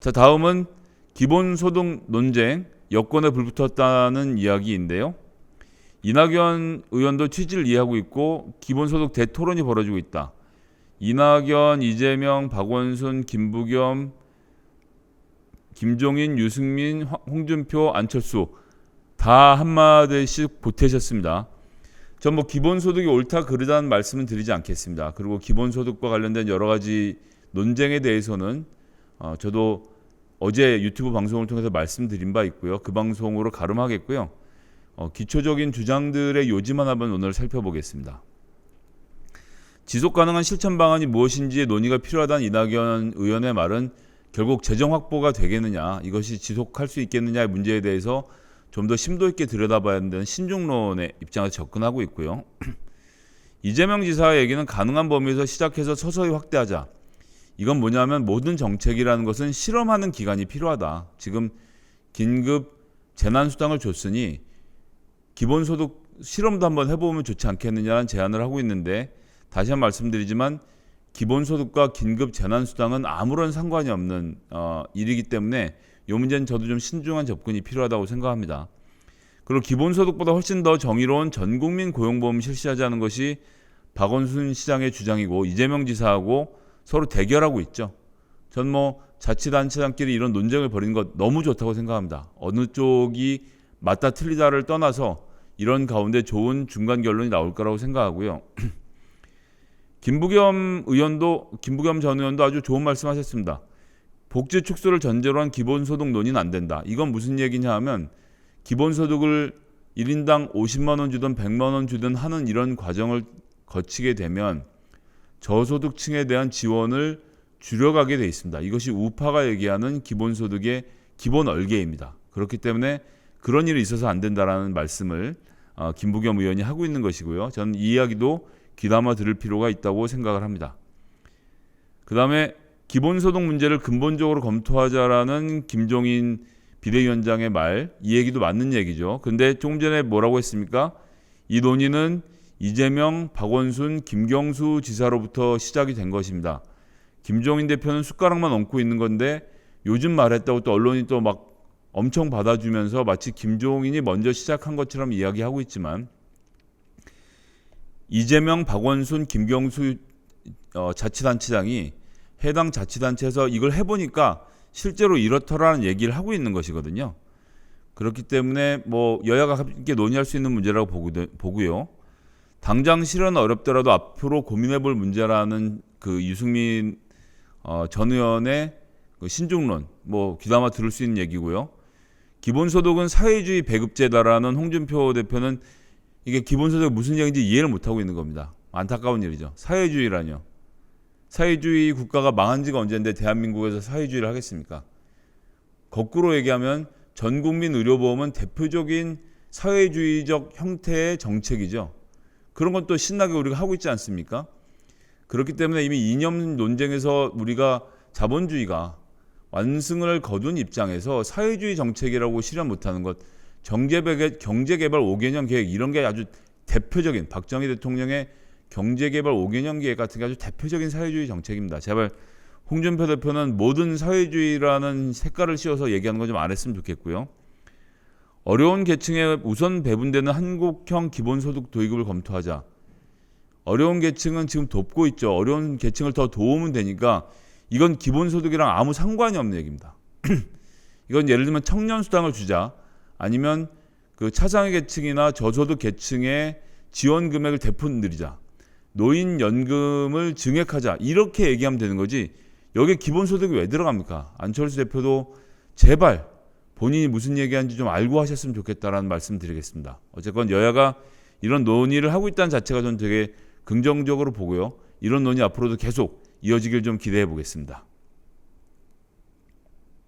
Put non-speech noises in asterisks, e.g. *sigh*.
자, 다음은 기본소득 논쟁, 여권에 불붙었다는 이야기인데요. 이낙연 의원도 취지를 이해하고 있고 기본소득 대토론이 벌어지고 있다. 이낙연, 이재명, 박원순, 김부겸, 김종인, 유승민, 황- 홍준표, 안철수 다 한마디씩 보태셨습니다. 전 뭐 기본소득이 옳다 그르다는 말씀은 드리지 않겠습니다. 그리고 기본소득과 관련된 여러 가지 논쟁에 대해서는 어, 저도 어제 유튜브 방송을 통해서 말씀드린 바 있고요. 그 방송으로 가름하겠고요. 어, 기초적인 주장들의 요지만 한번 오늘 살펴보겠습니다. 지속 가능한 실천 방안이 무엇인지의 논의가 필요하다는 이낙연 의원의 말은 결국 재정 확보가 되겠느냐, 이것이 지속할 수 있겠느냐의 문제에 대해서 좀 더 심도 있게 들여다봐야 한다는 신중론의 입장에서 접근하고 있고요. *clears throat* 이재명 지사의 얘기는 가능한 범위에서 시작해서 서서히 확대하자. 이건 뭐냐면 모든 정책이라는 것은 실험하는 기간이 필요하다. 지금 긴급 재난수당을 줬으니 기본소득 실험도 한번 해보면 좋지 않겠느냐는 제안을 하고 있는데 다시 한 번 말씀드리지만 기본소득과 긴급 재난수당은 아무런 상관이 없는 어, 일이기 때문에 이 문제는 저도 좀 신중한 접근이 필요하다고 생각합니다. 그리고 기본소득보다 훨씬 더 정의로운 전국민 고용보험 실시하자는 것이 박원순 시장의 주장이고 이재명 지사하고 서로 대결하고 있죠. 전 뭐 자치단체장끼리 이런 논쟁을 벌이는 것 너무 좋다고 생각합니다. 어느 쪽이 맞다 틀리다를 떠나서 이런 가운데 좋은 중간 결론이 나올 거라고 생각하고요. *clears throat* 김부겸 의원도 김부겸 전 의원도 아주 좋은 말씀하셨습니다. 복지 축소를 전제로 한 기본소득 논의는 안 된다. 이건 무슨 얘기냐 하면 기본소득을 1인당 50만 원 주든 100만 원 주든 하는 이런 과정을 거치게 되면 저소득층에 대한 지원을 줄여가게 돼 있습니다. 이것이 우파가 얘기하는 기본소득의 기본 얼개입니다. 그렇기 때문에 그런 일이 있어서 안 된다라는 말씀을 어, 김부겸 의원이 하고 있는 것이고요. 저는 이 이야기도 귀담아 들을 필요가 있다고 생각을 합니다. 그 다음에 기본소득 문제를 근본적으로 검토하자라는 김종인 비대위원장의 말, 이 얘기도 맞는 얘기죠. 근데 조금 전에 뭐라고 했습니까? 이 논의는 이재명, 박원순, 김경수 지사로부터 시작이 된 것입니다. 김종인 대표는 숟가락만 얹고 있는 건데 요즘 말했다고 또 언론이 또 막 엄청 받아주면서 마치 김종인이 먼저 시작한 것처럼 이야기하고 있지만 이재명, 박원순, 김경수 어, 자치단체장이 해당 자치단체에서 이걸 해보니까 실제로 이렇더라는 얘기를 하고 있는 것이거든요. 그렇기 때문에 뭐 여야가 함께 논의할 수 있는 문제라고 보고, 보고요. 당장 실현은 어렵더라도 앞으로 고민해 볼 문제라는 그 유승민 어, 전 의원의 그 신중론 뭐 귀담아 들을 수 있는 얘기고요. 기본소득은 사회주의 배급제다라는 홍준표 대표는 이게 기본소득이 무슨 얘기인지 이해를 못하고 있는 겁니다. 안타까운 일이죠. 사회주의라뇨. 사회주의 국가가 망한 지가 언젠데 대한민국에서 사회주의를 하겠습니까? 거꾸로 얘기하면 전 국민 의료보험은 대표적인 사회주의적 형태의 정책이죠. 그런 건 또 신나게 우리가 하고 있지 않습니까? 그렇기 때문에 이미 이념 논쟁에서 우리가 자본주의가 완승을 거둔 입장에서 사회주의 정책이라고 실현 못하는 것, 경제개발, 경제개발 5개년 계획 이런 게 아주 대표적인 박정희 대통령의 경제개발 5개년 계획 같은 게 아주 대표적인 사회주의 정책입니다. 제발 홍준표 대표는 모든 사회주의라는 색깔을 씌워서 얘기하는 거 좀 안 했으면 좋겠고요. 어려운 계층에 우선 배분되는 한국형 기본소득 도입을 검토하자. 어려운 계층은 지금 돕고 있죠. 어려운 계층을 더 도우면 되니까 이건 기본소득이랑 아무 상관이 없는 얘기입니다. *clears throat* 이건 예를 들면 청년 수당을 주자 아니면 그 차상위 계층이나 저소득 계층의 지원 금액을 대폭 늘리자 노인 연금을 증액하자 이렇게 얘기하면 되는 거지 여기에 기본소득이 왜 들어갑니까? 안철수 대표도 제발 본인이 무슨 얘기하는지 좀 알고 하셨으면 좋겠다라는 말씀 드리겠습니다. 어쨌건 여야가 이런 논의를 하고 있다는 자체가 저는 되게 긍정적으로 보고요. 이런 논의 앞으로도 계속 이어지길 좀 기대해 보겠습니다.